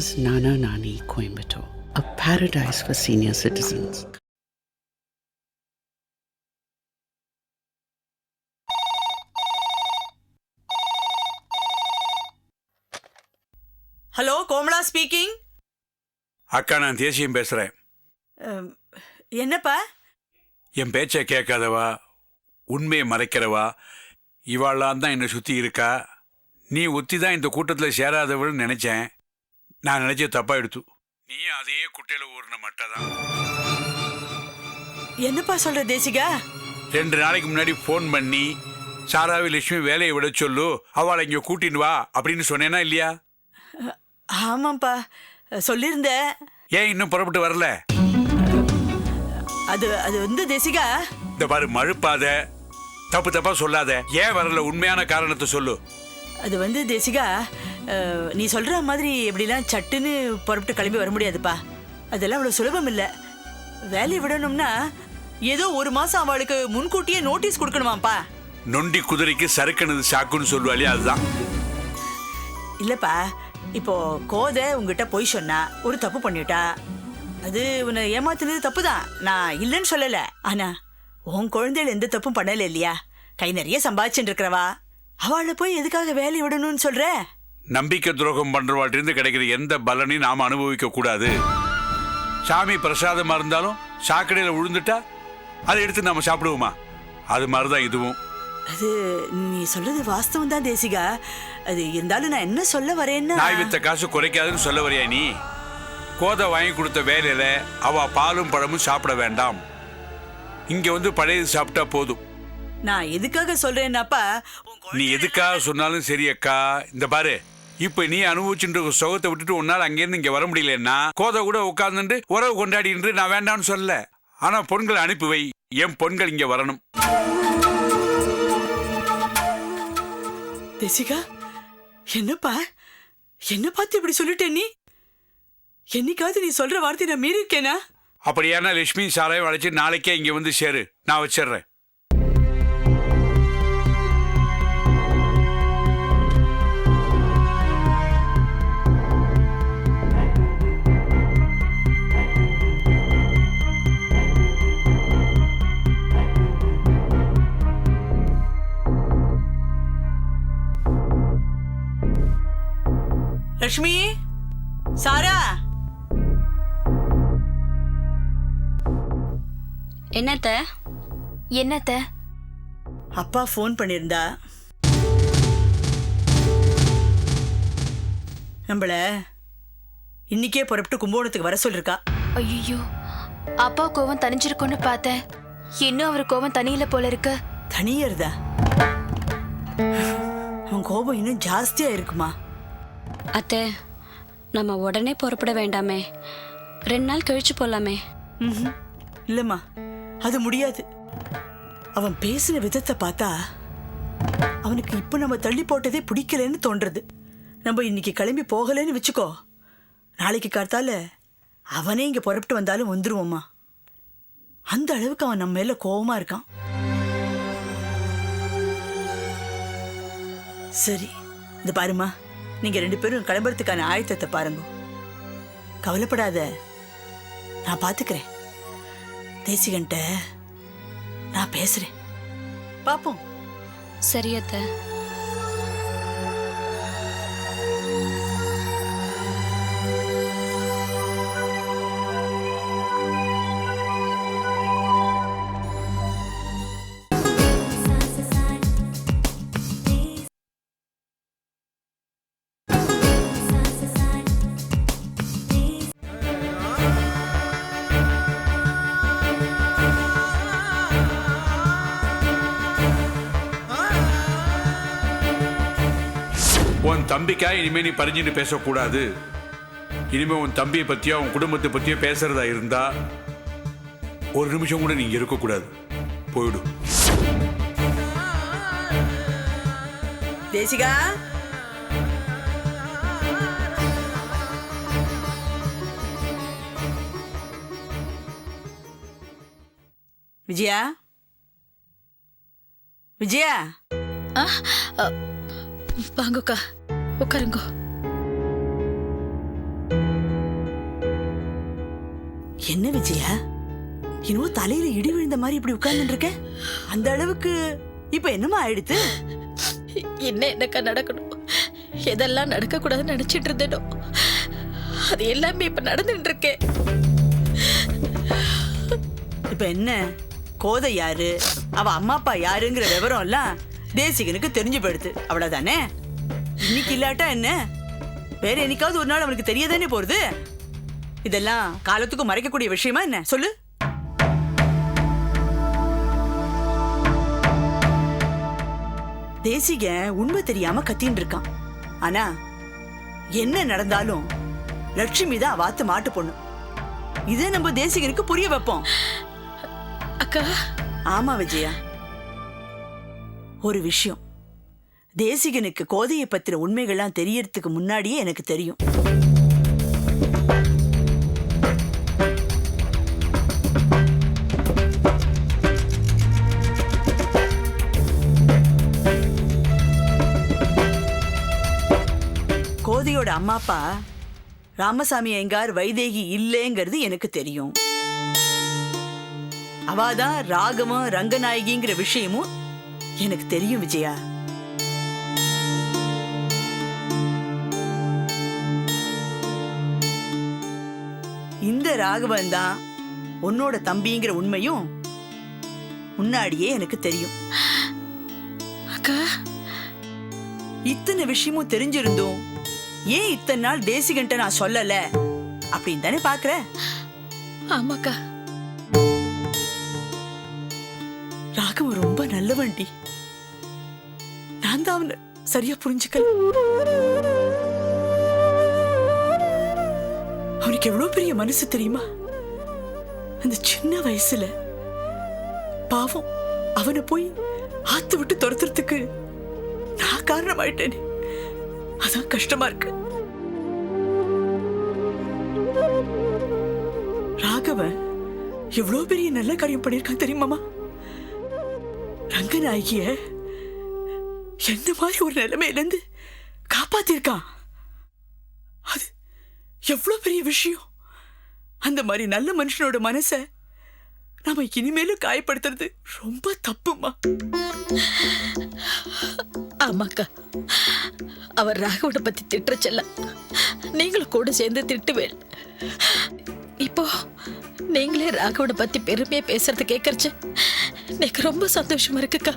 Nana's Nana Nani Coimbatore, a paradise for senior citizens. Hello Komala speaking அக்கா நான் தேசியம் பேசுறேன். என்னப்பா? என் பேச்சை கேட்காதவா? உண்மையை மறைக்கிறவா? இவாளாம் தான் என்னை சுற்றி இருக்கா? நீ ஒத்தி தான் இந்த கூட்டத்தில் சேராதவள்னு நினைச்சேன். நான் நினைச்ச தப்பா எடுத்து. நீ அதே குட்டையில் ஊறின மட்டதான். என்னப்பா சொல்ற தேசிகா? ரெண்டு நாளைக்கு முன்னாடி ஃபோன் பண்ணி சாராவி லட்சுமி வேலையை விட சொல்லு அவளை இங்கே கூட்டின்னு வா அப்படின்னு சொன்னேனா இல்லையா? ஆமாப்பா சொல்லியிருந்த ஏன் இன்னும் புறப்பட்டு வரல? அது அது வந்து தேசிகா? இந்த பாரு மழுப்பாத தப்பு தப்பா சொல்லாத ஏன் வரல உண்மையான காரணத்தை சொல்லு. அது வந்து தேசிகா நீ சொல்ற மாதிரி எப்படிலாம் சட்டுன்னு புறப்பட்டு கிளம்பி வர முடியாதுப்பா. அதெல்லாம் அவ்வளோ சுலபம் இல்லை. வேலையை விடணும்னா ஏதோ ஒரு மாசம் அவளுக்கு முன்கூட்டியே நோட்டீஸ் கொடுக்கணுமாப்பா நொண்டி குதிரைக்கு சறுக்கனது சாக்குன்னு சொல்லுவாளே அதுதான். இல்லப்பா இப்போ கோதை உங்ககிட்ட போய் சொன்னா ஒரு தப்பு பண்ணிட்டா. அது உன்னை ஏமாத்துனது தப்பு தான் நான் இல்லைன்னு சொல்லல. ஆனா உன் குழந்தைகள் எந்த தப்பும் பண்ணல இல்லையா? கை நிறைய சம்பாதிச்சுட்டு இருக்கிறவா. அவளை போய் எதுக்காக வேலையை விடணும்னு சொல்ற? நம்பிக்கை துரோகம் பண்றவாட்டிலிருந்து கிடைக்கிற எந்த பலனையும் நாம அனுபவிக்க கூடாது. சாமி பிரசாதமா இருந்தாலும் சாக்கடையில விழுந்துட்டா அதை எடுத்து நம்ம சாப்பிடுவோமா? அது மாதிரிதான் இதுவும். அது நீ சொல்றது வாஸ்தவம் தான் தேசிகா. அது இருந்தாலும் நான் என்ன சொல்ல வரேன்னா நாய் வித்த காசு குறைக்காதுன்னு சொல்ல வரியா நீ? கோதை வாங்கி கொடுத்த வேலையில அவ பாலும் பழமும் சாப்பிட வேண்டாம். இங்க வந்து பழையது சாப்பிட்டா போதும். நான் எதுக்காக சொல்றேன்னாப்பா நீ எதுக்காக சொன்னாலும் சரி அக்கா. இந்த பாரு இப்ப நீ அனுபவிச்சுட்டு சுகத்தை விட்டுட்டு உன்னால அங்கேருந்து இங்க வர முடியலன்னா கோதை கூட உட்கார்ந்துட்டு உறவு கொண்டாடிட்டு நான் வேண்டாம்னு சொல்லல. ஆனா பொண்களை அனுப்பி வை. என் பொண்கள் இங்க வரணும். தேசிகா என்னப்பா? என்ன பார்த்து இப்படி சொல்லிட்ட நீ? என்னைக்காவது நீ சொல்ற வார்த்தை நான் மீறி இருக்கேனா அப்படியானா லட்சுமி சாரையும் அழைச்சு நாளைக்கே இங்க வந்து சேரு. நான் வச்சிடுறேன். லக்ஷ்மி சாரா? என்னத்த? என்னத்த? அப்பா ஃபோன் பண்ணியிருந்தா நம்மள இன்னிக்கே புறப்பட்டு கும்பகோணத்துக்கு வர சொல்லிருக்கா. ஐயோ அப்பா கோவம் தனிஞ்சிருக்கும்னு பார்த்தேன். இன்னும் அவர் கோவம் தனியில போல இருக்கு. தனியர்தா அவன் கோபம் இன்னும் ஜாஸ்தியா இருக்குமா? அத்தை நம்ம உடனே புறப்பட வேண்டாமே. ரெண்டு நாள் கழிச்சு போலாமே. ம்ஹும். இல்லம்மா அது முடியாது. அவன் பேசின விதத்தை பார்த்தா அவனுக்கு இப்போ நம்ம தள்ளி போட்டதே பிடிக்கலன்னு தோன்றது நம்ம இன்னைக்கு கிளம்பி போகலைன்னு வச்சுக்கோ. நாளைக்கு காத்தால அவனே இங்கே புறப்பட்டு வந்தாலும் வந்துருவோம்மா. அந்த அளவுக்கு அவன் நம்ம மேல கோவமா இருக்கான். சரி இது பாருமா நீங்க ரெண்டு பேரும் கிளம்புறதுக்கான ஆயத்தத்தை பாருங்க. கவலைப்படாத. நான் பாத்துக்கிறேன். தேசிகன்ட்ட நான் பேசுறேன். பாப்போம். சரி தம்பிக்கா இனிமே நீ பறிஞ்சுட்டு பேசக்கூடாது. இனிமே உன் தம்பியை பத்தியோ உன் குடும்பத்தை பத்தியோ பேசுறதா இருந்தா ஒரு நிமிஷம் கூட நீங்க இருக்கக்கூடாது. போயிடும் தேசிகா? விஜயா? விஜயா? வாங்கக்கா. உட்காருங்க. என்ன விஜயா? இன்னும் தலையில இடி விழுந்த மாதிரி இப்படி உட்கார்ந்துட்டு இருக்க அந்த அளவுக்கு இப்ப என்னமா ஆயிடுத்து? இன்னும் என்னக்கா நடக்கணும்? எதெல்லாம் நடக்க கூடாதுன்னு நினைச்சிட்டு இருந்தேனோ அது எல்லாமே இப்ப நடந்துட்டு இருக்கேன் இப்ப என்ன? கோதை யாரு? அவ அம்மா அப்பா யாருங்கிற விவரம் எல்லாம் தேசிகனுக்கு தெரிஞ்சு போயிடுது அவ்வளவுதானே? இன்னைக்கு இல்லாட்டா என்ன? வேற என்னைக்காவது ஒரு நாள் அவனுக்கு தெரியதானே போறது? இதெல்லாம் காலத்துக்கும் மறைக்கக்கூடிய விஷயமா என்ன? சொல்லு. தேசிக உண்மை தெரியாம கத்தின்னு இருக்கான். ஆனா என்ன நடந்தாலும் லட்சுமி தான் வாத்து மாட்டு பொண்ணு. இதை நம்ம தேசிகனுக்கு புரிய வைப்போம். அக்கா. ஆமா விஜயா. ஒரு விஷயம். தேசிகனுக்கு கோதையை பத்திர உண்மைகள்லாம் தெரியறதுக்கு முன்னாடியே எனக்கு தெரியும். கோதையோட அம்மா அப்பா ராமசாமி ஐயங்கார் வைதேகி இல்லைங்கிறது எனக்கு தெரியும். அவாதான் ராகமும் ரங்கநாயகிங்கிற விஷயமும் எனக்கு தெரியும் விஜயா. ராகவன் தான் உன்னோட தம்பிங்கிற உண்மையும் முன்னாடியே எனக்கு தெரியும். அக்கா. இத்தனை விஷயமும் தெரிஞ்சிருந்தும் ஏன் இத்தனை நாள் தேசிகன்ட்ட நான் சொல்லல? அப்படின்னு தானே பாக்குற? ஆமாக்கா. ராகவன் ரொம்ப நல்லவன்டி. நான் தான் அவனை சரியா புரிஞ்சுக்கல. அவனுக்கு எவ்வளவு பெரிய மனசு தெரியுமா? அந்த சின்ன வயசுல பாவம் அவனை போய் ஆத்து விட்டு துரத்துறதுக்கு நான் காரணமாயிட்டேன். அதான் கஷ்டமா இருக்கு. ராகவன் எவ்வளவு பெரிய நல்ல காரியம் பண்ணியிருக்கான் தெரியுமாமா ரங்கநாயகிய எந்த மாதிரி ஒரு நிலைமையிலேருந்து காப்பாத்திருக்கான் அது எவ்வளவு பெரிய விஷயம்? அந்த மாதிரி நல்ல மனுஷனோட மனச நாம இனிமேலும் காயப்படுத்துறது ரொம்ப தப்புமா? ஆமாக்கா. அவர் ராகவனை பத்தி திட்டுற செல்ல. நீங்களும் கூட சேர்ந்து திட்டுவேன். இப்போ நீங்களே ராகவனை பத்தி பெருமையா பேசுறது கேட்கறச்ச எனக்கு ரொம்ப சந்தோஷமா இருக்குக்கா.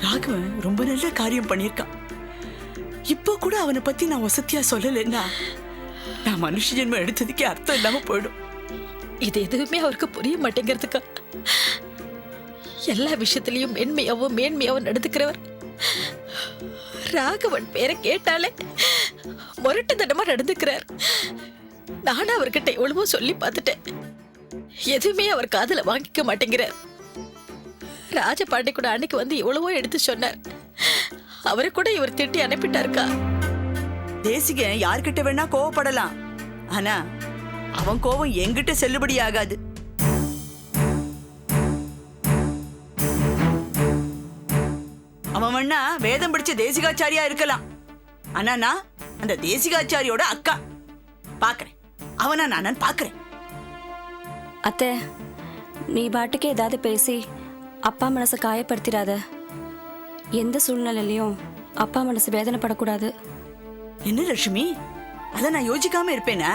ராகவன் ரொம்ப நல்ல காரியம் பண்ணியிருக்கான். இப்போ கூட அவனை பத்தி நான் வசதியா சொல்லலைன்னா நான் மனுஷ ஜென்மம் எடுத்ததுக்கே அர்த்தம் இல்லாம போயிடும். இது எதுவுமே அவருக்கு புரிய மாட்டேங்கிறதுக்கா? எல்லா விஷயத்திலையும் மென்மையாவும் மேன்மையாவும் நடந்துக்கிறவர். ராகவன் பேரை கேட்டாலே முரட்டுத்தனமா நடந்துக்கிறார். நானும் அவர்கிட்ட எவ்வளவோ சொல்லி பார்த்துட்டேன். எதுவுமே அவர் காதல வாங்கிக்க மாட்டேங்கிறார். ராஜபாண்டி கூட அன்னைக்கு வந்து எவ்வளவோ எடுத்து சொன்னார். அவரை கூட இவர் திட்டி அனுப்பிட்டாருக்கா? தேசிகன் யார்கிட்ட வேணா கோவப்படலாம். ஆனா அவன் கோவம் எங்கிட்ட செல்லுபடி ஆகாது. அவன் வேணா வேதம் பிடிச்ச தேசிகாச்சாரியா இருக்கலாம். ஆனா நான் அந்த தேசிகாச்சாரியோட அக்கா. பாக்குறேன். அவனா நான் பாக்குறேன். அத்தை நீ பாட்டுக்கு ஏதாவது பேசி அப்பா மனசை காயப்படுத்திடாத. எந்த சூழ்நிலையிலையும் அப்பா மனசு வேதனைப்படக்கூடாது. என்ன லட்சுமி? அத நான் யோசிக்காம இருப்பேனா?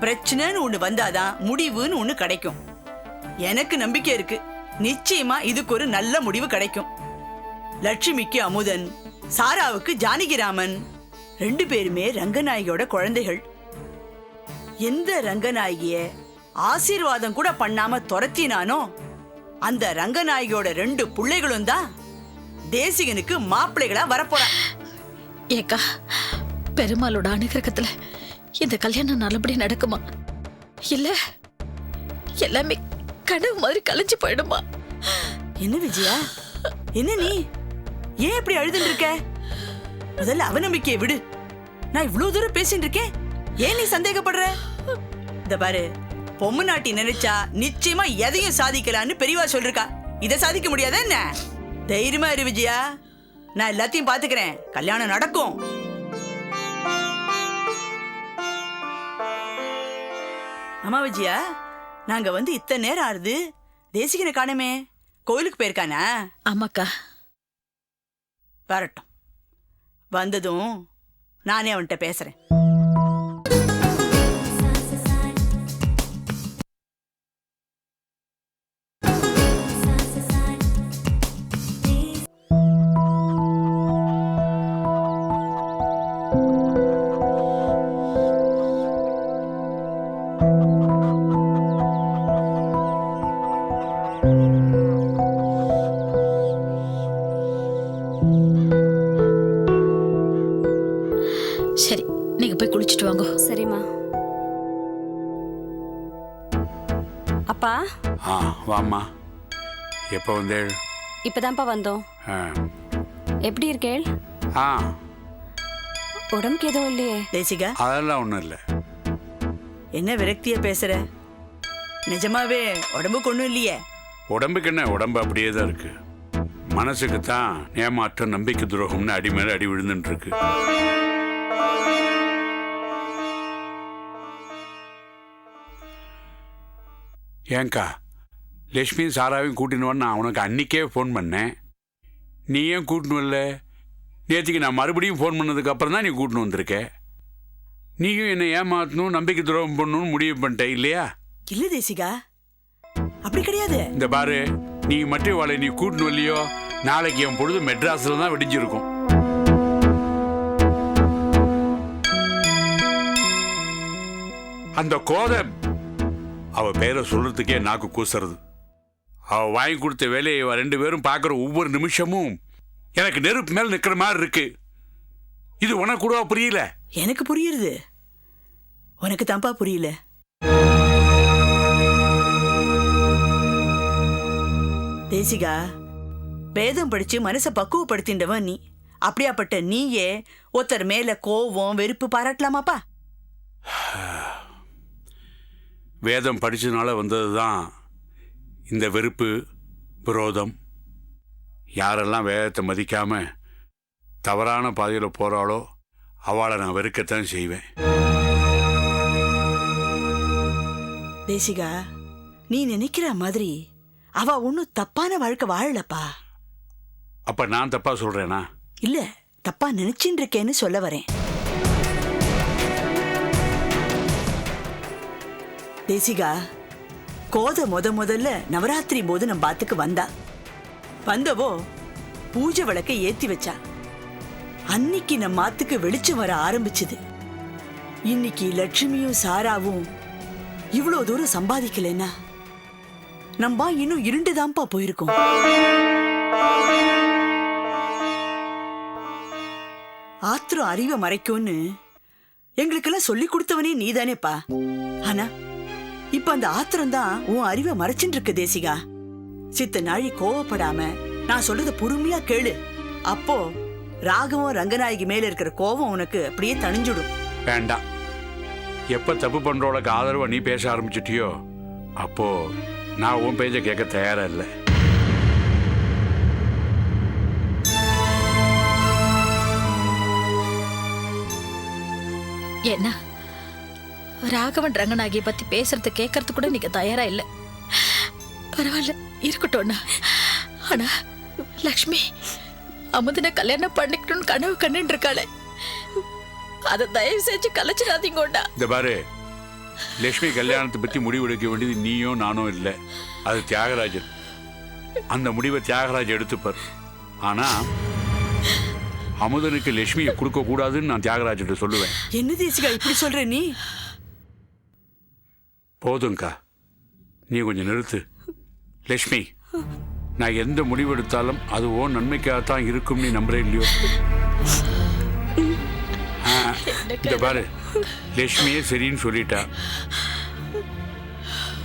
பிரச்சனைன்னு ஒண்ணு வந்தாதான் முடிவுன்னு ஒண்ணு கிடைக்கும். எனக்கு நம்பிக்கை இருக்கு. நிச்சயமா இதுக்கு ஒரு நல்ல முடிவு கிடைக்கும். லட்சுமிக்கு அமுதன் சாராவுக்கு ஜானகிராமன் ரெண்டு பேருமே ரங்கநாயகியோட குழந்தைகள். எந்த ரங்கநாயகிய ஆசீர்வாதம் கூட பண்ணாம துரத்தினானோ அந்த ரங்கநாயகியோட ரெண்டு பிள்ளைகளும் தான் தேசிகனுக்கு மாப்பிள்ளைகளா வரப்போறான் ஏக்கா பெருமாளோட அனுகிரகத்துல இந்த கல்யாணம் நல்லபடியா நடக்குமா? இல்ல எல்லாமே கனவு மாதிரி கலைஞ்சு போயிடுமா? என்ன விஜயா? என்ன நீ? ஏன் இப்படி அழுதுன்னு இருக்க? முதல்ல அவநம்பிக்கையை விடு. நான் இவ்வளவு தூரம் பேசிட்டு இருக்கேன். ஏன் நீ சந்தேகப்படுற? இந்த பாரு பொம்மு நாட்டி நினைச்சா நிச்சயமா எதையும் சாதிக்கலாம்னு பெரியவா சொல்லிருக்கா. இதை சாதிக்க முடியாதா என்ன? தைரியமா இரு விஜயா. நான் எல்லாத்தையும் பாத்துக்கிறேன். கல்யாணம் நடக்கும். அம்மா விஜயா நாங்க வந்து இத்தனை நேரம் ஆறுது. தேசிகனை காணுமே. கோயிலுக்கு போயிருக்கானா? ஆமாக்கா. வரட்டும். வந்ததும் நானே அவன்கிட்ட பேசுறேன். ஆ வாம்மா. எப்போ வந்தேள்? இப்பதான்ப்பா வந்தோம். ஆ. எப்படி இருக்கேள்? ஆ. உடம்புக்கு எதுவும் இல்லையே. தேசிகா அதெல்லாம் ஒன்றும் இல்லை. என்ன விரக்தியா பேசுற? நிஜமாவே உடம்புக்கு ஒண்ணும் இல்லையே. உடம்புக்கு என்ன? உடம்பு அப்படியே தான் இருக்கு. மனசுக்கு தான் ஏமாற்றம் நம்பிக்கை துரோகம்னு அடி மேல அடி விழுந்துட்டு இருக்கு ஏங்கா லட்சுமி சாராவையும் கூட்டின்னு நான் உனக்கு அன்னைக்கே ஃபோன் பண்ணேன். நீ ஏன் கூட்டின்னு வரல? நேற்றுக்கு நான் மறுபடியும் ஃபோன் பண்ணதுக்கு அப்புறம் தான் நீ கூட்டின்னு வந்திருக்க. நீயும் என்னை ஏமாற்றணும் நம்பிக்கை துரோகம் பண்ணணும்னு முடிவு பண்ணிட்ட இல்லையா? இல்ல தேசிகா. அப்படி கிடையாது. இந்த பாரு நீ மட்டும் இவளை நீ கூட்டின்னு வரலையோ? நாளைக்கு என் பொழுது மெட்ராஸ்ல தான் வெடிஞ்சிருக்கும். அந்த கோதை அவ பேரை சொல்றதுக்கே நாக்கு கூசுறது. அவ வாங்கி கொடுத்த வேலையை ரெண்டு பேரும் பார்க்குற ஒவ்வொரு நிமிஷமும் எனக்கு நெருப்பு மேல் நிற்கிற மாதிரி இருக்கு. இது உனக்கு கூட புரியல? எனக்கு புரியுது. உனக்கு தான்ப்பா புரியல. தேசிகா வேதம் படிச்சு மனசை பக்குவப்படுத்தின்றவன் நீ. அப்படியாப்பட்ட நீயே ஒருத்தர் மேல கோவம் வெறுப்பு பாராட்டலாமாப்பா? வேதம் படிச்சதுனால வந்தது தான் இந்த வெறுப்பு விரோதம் யாரெல்லாம் வேதத்தை மதிக்காம தவறான பாதையில் போகிறாளோ அவளை நான் வெறுக்கத்தான் செய்வேன். தேசிகா நீ நினைக்கிற மாதிரி அவ ஒன்னும் தப்பான வாழ்க்கை வாழலப்பா. அப்போ நான் தப்பாக சொல்கிறேனா இல்ல தப்பா நினைச்சின்னு இருக்கேன்னு சொல்ல வரேன். தேசிகா கோத முத முதல்ல நவராத்திரி போது நம்ம பாத்துக்கு வந்தா. வந்தவோ பூஜை விளக்கை ஏத்தி வச்சா. அன்னைக்கு நம்ம மாத்துக்கு வெளிச்சம் வர ஆரம்பிச்சது. இன்னைக்கு லட்சுமியும் சாராவும் இவ்வளவு தூரம் சம்பாதிக்கலைன்னா? நம்ம இன்னும் இருண்டுதான்ப்பா போயிருக்கோம். ஆத்திரம் அறிவை மறைக்கும்னு எங்களுக்கெல்லாம் சொல்லி கொடுத்தவனே நீதானேப்பா. ஆனா இப்ப அந்த ஆத்திரம் தான் உன் அறிவை மறைச்சுட்டு இருக்கு தேசிகா. சித்த நாழி கோவப்படாம நான் சொல்றத பொறுமையா கேளு. அப்போ ராகவும் ரங்கநாயகி மேல இருக்கிற கோவம் உனக்கு அப்படியே தணிஞ்சுடும். வேண்டாம் எப்போ தப்பு பண்ணுறவளுக்கு ஆதரவாக நீ பேச ஆரம்பிச்சிட்டியோ அப்போ நான் உன் பேச்சை கேட்க தயாரா இல்லை. என்ன? ராகவன் ரங்கநாயகியை பத்தி பேசுறது கேட்கறது கூட நீங்க தயாரா இல்ல. பரவாயில்ல இருக்கட்டும்ண்ணா ஆனா லக்ஷ்மி அமுதனை கல்யாணம் பண்ணிக்கணும்னு கனவு கண்டுன்னு இருக்காளே. அதை தயவு செஞ்சு கலைச்சிடாதீங்கண்ணா இந்த பாரு லட்சுமி கல்யாணத்தை பற்றி முடிவெடுக்க வேண்டியது நீயும் நானும் இல்லை. அது தியாகராஜன். அந்த முடிவை தியாகராஜ் எடுத்துப்பார். ஆனா அமுதனுக்கு லட்சுமியை கொடுக்க கூடாதுன்னு நான் தியாகராஜன்ட்ட சொல்லுவேன். என்ன தேசிகா இப்படி சொல்ற நீ? போதும்க்கா. நீ கொஞ்சம் நிறுத்து. லட்சுமி நான் எந்த முடிவு எடுத்தாலும் அது ஓ நன்மைக்காகத்தான் இருக்கும் நீ நம்புறே இல்லையோ? இந்த பாரு. லட்சுமியே சரின்னு சொல்லிட்டா.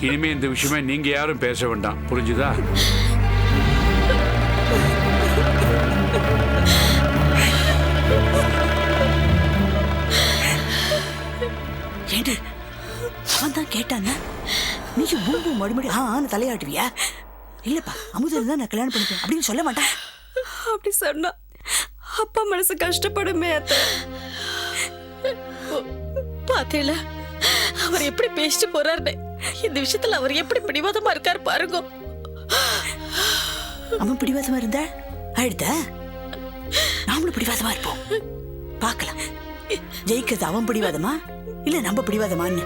இனிமே இந்த விஷயமா நீங்க யாரும் பேச வேண்டாம். புரிஞ்சுதா? Oh கேட்டான்னா நீயும் பூம்பு மறுபடி ஆ ஆன்னு தலையாட்டுவியா? இல்லப்பா அமுதன் தான் நான் கல்யாணம் பண்ணிப்பேன். அப்படின்னு சொல்ல மாட்டான். அப்படி சொன்னா அப்பா மனசு கஷ்டப்படுமே அத்தை. பாத்தீங்களா அவ அவர் எப்படி பேசிட்டு போறாருன்னு. இந்த விஷயத்துல அவர் எப்படி பிடிவாதமா இருக்காரு பாருங்க. அவன் பிடிவாதமா இருந்தா? அழுத நாமளும் பிடிவாதமா இருப்போம். பார்க்கலாம். ஜெயிக்கிறது அவன் பிடிவாதமா? இல்ல நம்ம பிடிவாதமான்னு?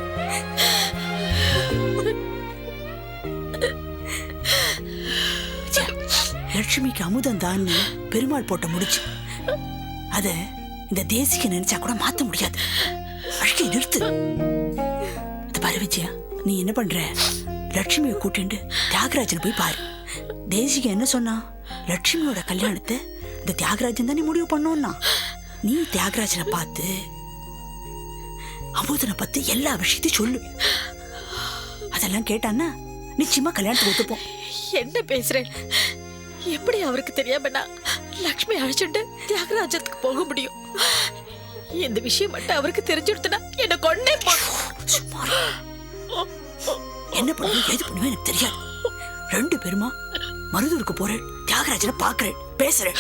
லட்சுமிக்கு அமுதம் தான் பெருமாள் போட்ட முடிச்சு. அத இந்த தேசிக்க நினைச்சா கூட மாத்த முடியாது. அழுகை நிறுத்து. பாரு விஜயா நீ என்ன பண்ற? லட்சுமியை கூட்டிட்டு தியாகராஜன் போய் பாரு. தேசிக என்ன சொன்னா? லட்சுமியோட கல்யாணத்தை இந்த தியாகராஜன் தானே முடிவு பண்ணோம்னா நீ தியாகராஜனை பார்த்து அமுதனை பத்தி எல்லா விஷயத்தையும் சொல்லு. அதெல்லாம் கேட்டான்னா நிச்சயமா கல்யாணத்துக்கு ஒத்துப்போம். என்ன பேசுறேன் எப்படி அவருக்கு தெரியாம லக்ஷ்மி அழைச்சிட்டு தியாகராஜத்துக்கு போக முடியும். இந்த விஷயம் மட்டும் அவருக்கு தெரிஞ்சுடுத்துனா என்ன கொண்டே சும்மா என்ன பண்ணுவோம் எது பண்ணுவேன் எனக்கு தெரியாது. ரெண்டு பேருமா மருதூருக்கு போறேன் தியாகராஜனை பாக்குறேன் பேசுறேன்.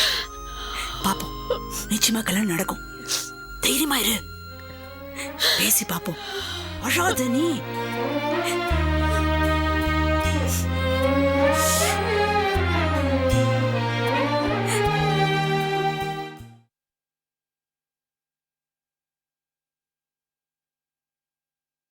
பாப்போம் நிச்சயமா கல்யாணம் நடக்கும். தைரியமா இரு. பேசி பாப்போம். அழாத நீ.